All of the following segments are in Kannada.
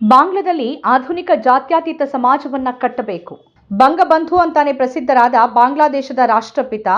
ಬಾಂಗ್ಲಾದಲ್ಲಿ ಆಧುನಿಕ ಜಾತ್ಯಾತೀತ ಸಮಾಜವನ್ನ ಕಟ್ಟಬೇಕು. ಬಂಗಬಂಧು ಅಂತಾನೆ ಪ್ರಸಿದ್ಧರಾದ ಬಾಂಗ್ಲಾದೇಶದ ರಾಷ್ಟ್ರಪಿತ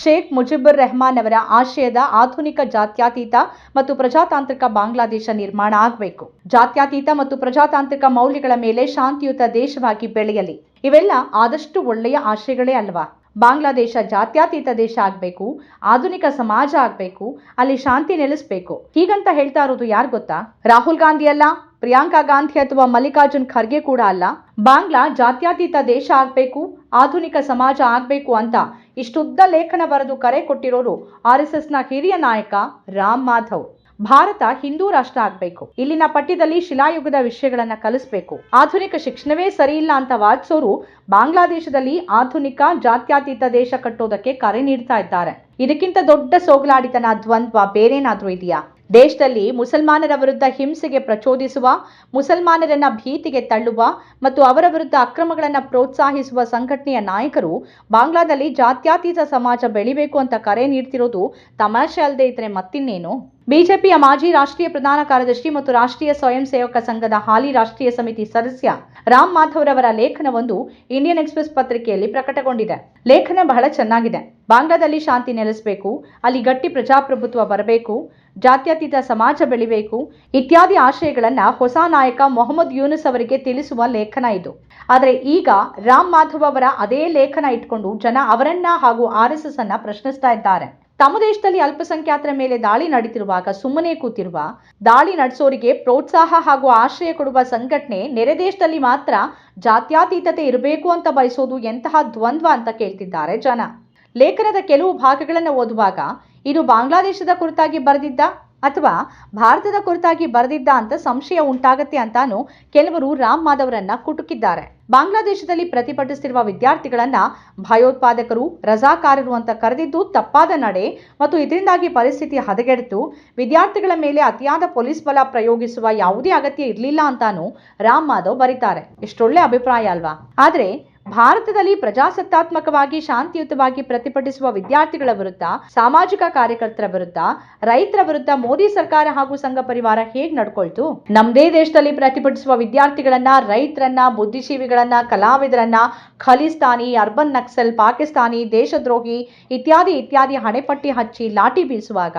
ಶೇಖ್ ಮುಜಿಬುರ್ ರೆಹಮಾನ್ ಅವರ ಆಶಯದ ಆಧುನಿಕ ಜಾತ್ಯಾತೀತ ಮತ್ತು ಪ್ರಜಾತಾಂತ್ರಿಕ ಬಾಂಗ್ಲಾದೇಶ ನಿರ್ಮಾಣ ಆಗಬೇಕು. ಜಾತ್ಯಾತೀತ ಮತ್ತು ಪ್ರಜಾತಾಂತ್ರಿಕ ಮೌಲ್ಯಗಳ ಮೇಲೆ ಶಾಂತಿಯುತ ದೇಶವಾಗಿ ಬೆಳೆಯಲಿ. ಇವೆಲ್ಲ ಆದಷ್ಟು ಒಳ್ಳೆಯ ಆಶಯಗಳೇ ಅಲ್ವಾ? ಬಾಂಗ್ಲಾದೇಶ ಜಾತ್ಯಾತೀತ ದೇಶ ಆಗಬೇಕು, ಆಧುನಿಕ ಸಮಾಜ ಆಗಬೇಕು, ಅಲ್ಲಿ ಶಾಂತಿ ನೆಲೆಸಬೇಕು. ಹೀಗಂತ ಹೇಳ್ತಾ ಇರೋದು ಯಾರು ಗೊತ್ತಾ? ರಾಹುಲ್ ಗಾಂಧಿ ಅಲ್ಲ? ಪ್ರಿಯಾಂಕಾ ಗಾಂಧಿ ಅಥವಾ ಮಲ್ಲಿಕಾರ್ಜುನ್ ಖರ್ಗೆ ಕೂಡ ಅಲ್ಲ. ಬಾಂಗ್ಲಾ ಜಾತ್ಯಾತೀತ ದೇಶ ಆಗಬೇಕು, ಆಧುನಿಕ ಸಮಾಜ ಆಗಬೇಕು ಅಂತ ಇಷ್ಟುದ್ದ ಲೇಖನ ಬರೆದು ಕರೆ ಕೊಟ್ಟಿರೋರು ಆರ್ ಎಸ್ನ ಹಿರಿಯ ನಾಯಕ ರಾಮ್ ಮಾಧವ್. ಭಾರತ ಹಿಂದೂ ರಾಷ್ಟ್ರ ಆಗಬೇಕು. ಇಲ್ಲಿನ ಪಠ್ಯದಲ್ಲಿ ಶಿಲಾಯುಗದ ವಿಷಯಗಳನ್ನ ಕಲಿಸಬೇಕು. ಆಧುನಿಕ ಶಿಕ್ಷಣವೇ ಸರಿ ಇಲ್ಲ ಅಂತ ವಾದಿಸೋರು ಬಾಂಗ್ಲಾದೇಶದಲ್ಲಿ ಆಧುನಿಕ ಜಾತ್ಯಾತೀತ ದೇಶ ಕಟ್ಟೋದಕ್ಕೆ ಕರೆ ನೀಡ್ತಾ ಇದ್ದಾರೆ. ಇದಕ್ಕಿಂತ ದೊಡ್ಡ ಸೋಗಲಾಡಿತನ ದ್ವಂದ್ವ ಬೇರೇನಾದ್ರೂ ಇದೆಯಾ? ದೇಶದಲ್ಲಿ ಮುಸಲ್ಮಾನರ ವಿರುದ್ಧ ಹಿಂಸೆಗೆ ಪ್ರಚೋದಿಸುವ, ಮುಸಲ್ಮಾನರನ್ನ ಭೀತಿಗೆ ತಳ್ಳುವ ಮತ್ತು ಅವರ ವಿರುದ್ಧ ಅಕ್ರಮಗಳನ್ನು ಪ್ರೋತ್ಸಾಹಿಸುವ ಸಂಘಟನೆಯ ನಾಯಕರು ಬಾಂಗ್ಲಾದಲ್ಲಿ ಜಾತ್ಯಾತೀತ ಸಮಾಜ ಬೆಳಿಬೇಕು ಅಂತ ಕರೆ ನೀಡ್ತಿರೋದು ತಮಾಷೆ ಅಲ್ಲದೆ ಇದ್ರೆ ಮತ್ತಿನ್ನೇನು? ಬಿಜೆಪಿಯ ಮಾಜಿ ರಾಷ್ಟ್ರೀಯ ಪ್ರಧಾನ ಕಾರ್ಯದರ್ಶಿ ಮತ್ತು ರಾಷ್ಟ್ರೀಯ ಸ್ವಯಂ ಸೇವಕ ಸಂಘದ ಹಾಲಿ ರಾಷ್ಟ್ರೀಯ ಸಮಿತಿ ಸದಸ್ಯ ರಾಮ್ ಮಾಧವ್ರವರ ಲೇಖನವೊಂದು ಇಂಡಿಯನ್ ಎಕ್ಸ್ಪ್ರೆಸ್ ಪತ್ರಿಕೆಯಲ್ಲಿ ಪ್ರಕಟಗೊಂಡಿದೆ. ಲೇಖನ ಬಹಳ ಚೆನ್ನಾಗಿದೆ. ಬಾಂಗ್ಲಾದಲ್ಲಿ ಶಾಂತಿ ನೆಲೆಸಬೇಕು, ಅಲ್ಲಿ ಗಟ್ಟಿ ಪ್ರಜಾಪ್ರಭುತ್ವ ಬರಬೇಕು ಜಾತ್ಯತೀತ ಸಮಾಜ ಬೆಳಿಬೇಕು ಇತ್ಯಾದಿ ಆಶಯಗಳನ್ನ ಹೊಸ ನಾಯಕ ಮೊಹಮ್ಮದ್ ಯೂನುಸ್ ಅವರಿಗೆ ತಿಳಿಸುವ ಲೇಖನ ಇದು. ಆದರೆ ಈಗ ರಾಮ್ ಮಾಧವ್ ಅವರ ಅದೇ ಲೇಖನ ಇಟ್ಕೊಂಡು ಜನ ಅವರನ್ನ ಹಾಗೂ ಆರ್ ಎಸ್ ಎಸ್ ಅನ್ನ ಪ್ರಶ್ನಿಸ್ತಾ ಇದ್ದಾರೆ. ತಮ್ಮ ದೇಶದಲ್ಲಿ ಅಲ್ಪಸಂಖ್ಯಾತರ ಮೇಲೆ ದಾಳಿ ನಡೀತಿರುವಾಗ ಸುಮ್ಮನೆ ಕೂತಿರುವ, ದಾಳಿ ನಡೆಸೋರಿಗೆ ಪ್ರೋತ್ಸಾಹ ಹಾಗೂ ಆಶ್ರಯ ಕೊಡುವ ಸಂಘಟನೆ ನೆರೆ ದೇಶದಲ್ಲಿ ಮಾತ್ರ ಜಾತ್ಯಾತೀತತೆ ಇರಬೇಕು ಅಂತ ಬಯಸೋದು ಎಂತಹ ದ್ವಂದ್ವ ಅಂತ ಕೇಳ್ತಿದ್ದಾರೆ ಜನ. ಲೇಖನದ ಕೆಲವು ಭಾಗಗಳನ್ನು ಓದುವಾಗ ಇದು ಬಾಂಗ್ಲಾದೇಶದ ಕುರಿತಾಗಿ ಬರೆದಿದ್ದ ಅಥವಾ ಭಾರತದ ಕುರಿತಾಗಿ ಬರೆದಿದ್ದ ಅಂತ ಸಂಶಯ ಉಂಟಾಗತ್ತೆ ಅಂತಾನು ಕೆಲವರು ರಾಮ್ ಮಾಧವರನ್ನ ಕುಟುಕಿದ್ದಾರೆ. ಬಾಂಗ್ಲಾದೇಶದಲ್ಲಿ ಪ್ರತಿಭಟಿಸುತ್ತಿರುವ ವಿದ್ಯಾರ್ಥಿಗಳನ್ನ ಭಯೋತ್ಪಾದಕರು, ರಜಾಕಾರರು ಅಂತ ಕರೆದಿದ್ದು ತಪ್ಪಾದ ನಡೆ ಮತ್ತು ಇದರಿಂದಾಗಿ ಪರಿಸ್ಥಿತಿ ಹದಗೆಡಿತು. ವಿದ್ಯಾರ್ಥಿಗಳ ಮೇಲೆ ಅತಿಯಾದ ಪೊಲೀಸ್ ಬಲ ಪ್ರಯೋಗಿಸುವ ಯಾವುದೇ ಅಗತ್ಯ ಇರಲಿಲ್ಲ ಅಂತಾನು ರಾಮ್ ಮಾಧವ್ ಬರೀತಾರೆ. ಎಷ್ಟೊಳ್ಳೆ ಅಭಿಪ್ರಾಯ ಅಲ್ವಾ? ಆದ್ರೆ ಭಾರತದಲ್ಲಿ ಪ್ರಜಾಸತ್ತಾತ್ಮಕವಾಗಿ, ಶಾಂತಿಯುತವಾಗಿ ಪ್ರತಿಭಟಿಸುವ ವಿದ್ಯಾರ್ಥಿಗಳ ವಿರುದ್ಧ, ಸಾಮಾಜಿಕ ಕಾರ್ಯಕರ್ತರ ವಿರುದ್ಧ, ರೈತರ ವಿರುದ್ಧ ಮೋದಿ ಸರ್ಕಾರ ಹಾಗೂ ಸಂಘ ಪರಿವಾರ ಹೇಗ್ ನಡ್ಕೊಳ್ತು? ನಮ್ದೇ ದೇಶದಲ್ಲಿ ಪ್ರತಿಭಟಿಸುವ ವಿದ್ಯಾರ್ಥಿಗಳನ್ನ, ರೈತರನ್ನ, ಬುದ್ಧಿಜೀವಿಗಳನ್ನ, ಕಲಾವಿದರನ್ನ, ಖಲಿಸ್ತಾನಿ, ಅರ್ಬನ್ ನಕ್ಸಲ್, ಪಾಕಿಸ್ತಾನಿ, ದೇಶದ್ರೋಹಿ ಇತ್ಯಾದಿ ಇತ್ಯಾದಿ ಹಣೆಪಟ್ಟಿ ಹಚ್ಚಿ ಲಾಠಿ ಬೀಸುವಾಗ,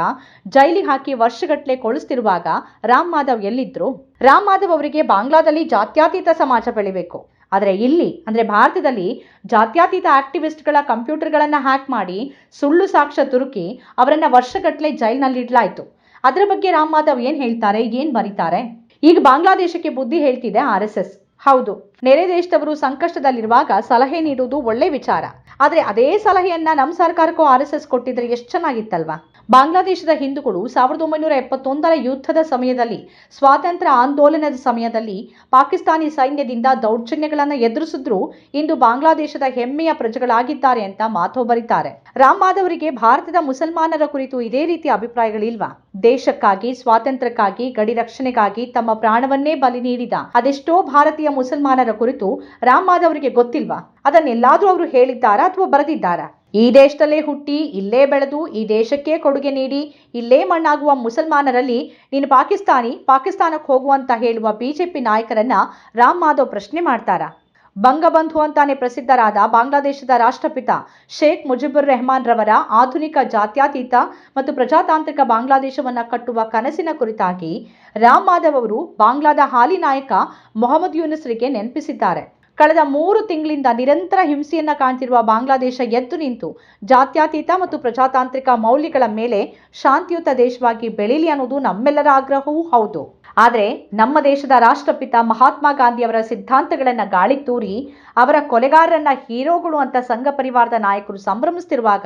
ಜೈಲಿಗೆ ಹಾಕಿ ವರ್ಷಗಟ್ಟಲೆ ಕೊಳಿಸ್ತಿರುವಾಗ ರಾಮ್ ಮಾಧವ್ ಎಲ್ಲಿದ್ರು? ರಾಮ್ ಮಾಧವ್ ಅವರಿಗೆ ಬಾಂಗ್ಲಾದಲ್ಲಿ ಜಾತ್ಯಾತೀತ ಸಮಾಜ ಬೆಳಿಬೇಕು. ಆದರೆ ಇಲ್ಲಿ, ಅಂದರೆ ಭಾರತದಲ್ಲಿ ಜಾತ್ಯಾತೀತ ಆಕ್ಟಿವಿಸ್ಟ್ಗಳ ಕಂಪ್ಯೂಟರ್ಗಳನ್ನು ಹ್ಯಾಕ್ ಮಾಡಿ ಸುಳ್ಳು ಸಾಕ್ಷ್ಯ ತುರುಕಿ ಅವರನ್ನು ವರ್ಷಗಟ್ಟಲೆ ಜೈಲಿನಲ್ಲಿ ಇಡಲಾಯಿತು. ಅದರ ಬಗ್ಗೆ ರಾಮ್ ಮಾಧವ್ ಏನು ಹೇಳ್ತಾರೆ, ಏನು ಬರೀತಾರೆ? ಈಗ ಬಾಂಗ್ಲಾದೇಶಕ್ಕೆ ಬುದ್ಧಿ ಹೇಳ್ತಿದೆ ಆರ್ ಎಸ್ ಎಸ್. ಹೌದು, ನೆರೆ ದೇಶದವರು ಸಂಕಷ್ಟದಲ್ಲಿರುವಾಗ ಸಲಹೆ ನೀಡುವುದು ಒಳ್ಳೆ ವಿಚಾರ. ಆದರೆ ಅದೇ ಸಲಹೆಯನ್ನ ನಮ್ಮ ಸರ್ಕಾರಕ್ಕೂ ಆರ್ ಎಸ್ ಎಸ್ ಕೊಟ್ಟಿದ್ರೆ ಎಷ್ಟು ಚೆನ್ನಾಗಿತ್ತಲ್ವಾ? ಬಾಂಗ್ಲಾದೇಶದ ಹಿಂದೂಗಳು ಸಾವಿರದ ಒಂಬೈನೂರ ಎಪ್ಪತ್ತೊಂದರ ಯುದ್ಧದ ಸಮಯದಲ್ಲಿ ಸ್ವಾತಂತ್ರ್ಯ ಆಂದೋಲನದ ಸಮಯದಲ್ಲಿ ಪಾಕಿಸ್ತಾನಿ ಸೈನ್ಯದಿಂದ ದೌರ್ಜನ್ಯಗಳನ್ನು ಎದುರಿಸಿದ್ರು. ಇಂದು ಬಾಂಗ್ಲಾದೇಶದ ಹೆಮ್ಮೆಯ ಪ್ರಜೆಗಳಾಗಿದ್ದಾರೆ ಅಂತ ಮಾತು ಬರೀತಾರೆ. ರಾಮ್ ಮಾಧವರಿಗೆ ಭಾರತದ ಮುಸಲ್ಮಾನರ ಕುರಿತು ಇದೇ ರೀತಿಯ ಅಭಿಪ್ರಾಯಗಳಿಲ್ವಾ? ದೇಶಕ್ಕಾಗಿ, ಸ್ವಾತಂತ್ರ್ಯಕ್ಕಾಗಿ, ಗಡಿ ರಕ್ಷಣೆಗಾಗಿ ತಮ್ಮ ಪ್ರಾಣವನ್ನೇ ಬಲಿ ನೀಡಿದ ಅದೆಷ್ಟೋ ಭಾರತೀಯ ಮುಸಲ್ಮಾನರ ಕುರಿತು ರಾಮ್ ಮಾಧವರಿಗೆ ಗೊತ್ತಿಲ್ವಾ? ಅದನ್ನೆಲ್ಲಾದ್ರೂ ಅವರು ಹೇಳಿದ್ದಾರಾ ಅಥವಾ ಬರೆದಿದ್ದಾರಾ? ಈ ದೇಶದಲ್ಲೇ ಹುಟ್ಟಿ, ಇಲ್ಲೇ ಬೆಳೆದು, ಈ ದೇಶಕ್ಕೆ ಕೊಡುಗೆ ನೀಡಿ, ಇಲ್ಲೇ ಮಣ್ಣಾಗುವ ಮುಸಲ್ಮಾನರಲ್ಲಿ ನೀನು ಪಾಕಿಸ್ತಾನಿ, ಪಾಕಿಸ್ತಾನಕ್ಕೆ ಹೋಗುವಂತ ಹೇಳುವ ಬಿಜೆಪಿ ನಾಯಕರನ್ನ ರಾಮ್ ಮಾಧವ್ ಪ್ರಶ್ನೆ ಮಾಡ್ತಾರ? ಬಂಗಬಂಧು ಅಂತಾನೆ ಪ್ರಸಿದ್ಧರಾದ ಬಾಂಗ್ಲಾದೇಶದ ರಾಷ್ಟ್ರಪಿತ ಶೇಖ್ ಮುಜಿಬುರ್ ರೆಹಮಾನ್ ರವರ ಆಧುನಿಕ ಜಾತ್ಯಾತೀತ ಮತ್ತು ಪ್ರಜಾತಾಂತ್ರಿಕ ಬಾಂಗ್ಲಾದೇಶವನ್ನ ಕಟ್ಟುವ ಕನಸಿನ ಕುರಿತಾಗಿ ರಾಮ್ ಮಾಧವ್ ಅವರು ಬಾಂಗ್ಲಾದ ಹಾಲಿ ನಾಯಕ ಮೊಹಮ್ಮದ್ ಯೂನಿಸ್ರಿಗೆ ನೆನಪಿಸಿದ್ದಾರೆ. ಕಳೆದ ಮೂರು ತಿಂಗಳಿಂದ ನಿರಂತರ ಹಿಂಸೆಯನ್ನ ಕಾಣ್ತಿರುವ ಬಾಂಗ್ಲಾದೇಶ ಎದ್ದು ನಿಂತು ಜಾತ್ಯತೀತ ಮತ್ತು ಪ್ರಜಾತಾಂತ್ರಿಕ ಮೌಲ್ಯಗಳ ಮೇಲೆ ಶಾಂತಿಯುತ ದೇಶವಾಗಿ ಬೆಳೀಲಿ ಅನ್ನೋದು ನಮ್ಮೆಲ್ಲರ ಆಗ್ರಹವೂ ಹೌದು. ಆದರೆ ನಮ್ಮ ದೇಶದ ರಾಷ್ಟ್ರಪಿತ ಮಹಾತ್ಮ ಗಾಂಧಿಯವರ ಸಿದ್ಧಾಂತಗಳನ್ನು ಗಾಳಿ ತೂರಿ ಅವರ ಕೊಲೆಗಾರರನ್ನ ಹೀರೋಗಳು ಅಂತ ಸಂಘ ಪರಿವಾರದ ನಾಯಕರು ಸಂಭ್ರಮಿಸ್ತಿರುವಾಗ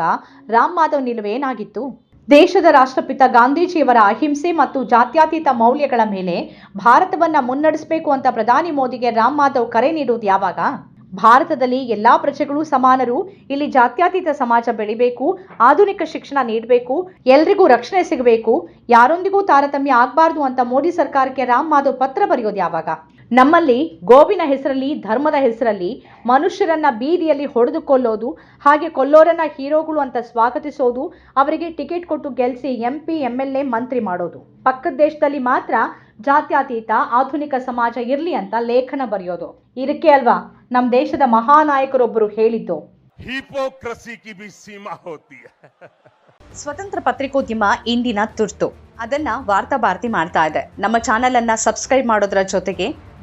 ರಾಮ್ ಮಾಧವ್ ನಿಲುವೇನಾಗಿತ್ತು ದೇಶದ ರಾಷ್ಟ್ರಪಿತ ಗಾಂಧೀಜಿಯವರ ಅಹಿಂಸೆ ಮತ್ತು ಜಾತ್ಯಾತೀತ ಮೌಲ್ಯಗಳ ಮೇಲೆ ಭಾರತವನ್ನ ಮುನ್ನಡೆಸಬೇಕು ಅಂತ ಪ್ರಧಾನಿ ಮೋದಿಗೆ ರಾಮ್ ಮಾಧವ್ ಕರೆ ನೀಡುವುದು ಯಾವಾಗ? ಭಾರತದಲ್ಲಿ ಎಲ್ಲಾ ಪ್ರಜೆಗಳು ಸಮಾನರು, ಇಲ್ಲಿ ಜಾತ್ಯಾತೀತ ಸಮಾಜ ಬೆಳಿಬೇಕು, ಆಧುನಿಕ ಶಿಕ್ಷಣ ನೀಡಬೇಕು, ಎಲ್ರಿಗೂ ರಕ್ಷಣೆ ಸಿಗಬೇಕು, ಯಾರೊಂದಿಗೂ ತಾರತಮ್ಯ ಆಗಬಾರದು ಅಂತ ಮೋದಿ ಸರ್ಕಾರಕ್ಕೆ ರಾಮ್ ಮಾಧವ್ ಪತ್ರ ಬರೆಯೋದು ಯಾವಾಗ? ನಮ್ಮಲ್ಲಿ ಗೋವಿನ ಹೆಸರಲ್ಲಿ ಧರ್ಮದ ಹೆಸರಲ್ಲಿ ಮನುಷ್ಯರನ್ನ ಬೀದಿಯಲ್ಲಿ ಹೊಡೆದು ಕೊಲ್ಲೋದು ಹಾಗೆ ಕೊಲ್ಲೋರನ್ನ ಹೀರೋಗಳು ಅಂತ ಸ್ವಾಗತಿಸೋದು ಅವರಿಗೆ ಟಿಕೆಟ್ ಕೊಟ್ಟು ಗೆಲ್ಸಿ M P M L A ಮಂತ್ರಿ ಮಾಡೋದು. ಪಕ್ಕದ ದೇಶದಲ್ಲಿ ಮಾತ್ರ ಜಾತ್ಯಾತೀತ ಆಧುನಿಕ ಸಮಾಜ ಇರಲಿ ಅಂತ ಲೇಖನ ಬರೆಯೋದು. ಇದಕ್ಕೆ ಅಲ್ವಾ ನಮ್ಮ ದೇಶದ ಮಹಾನಾಯಕರೊಬ್ಬರು ಹೇಳಿದ್ದು. ಸ್ವತಂತ್ರ ಪತ್ರಿಕೋದ್ಯಮ ಇಂದಿನ ತುರ್ತು. ಅದನ್ನ ವಾರ್ತಾಭಾರತಿ ಮಾಡ್ತಾ ಇದೆ. ನಮ್ಮ ಚಾನೆಲ್ ಅನ್ನ ಸಬ್ಸ್ಕ್ರೈಬ್ ಮಾಡೋದ್ರ ಜೊತೆಗೆ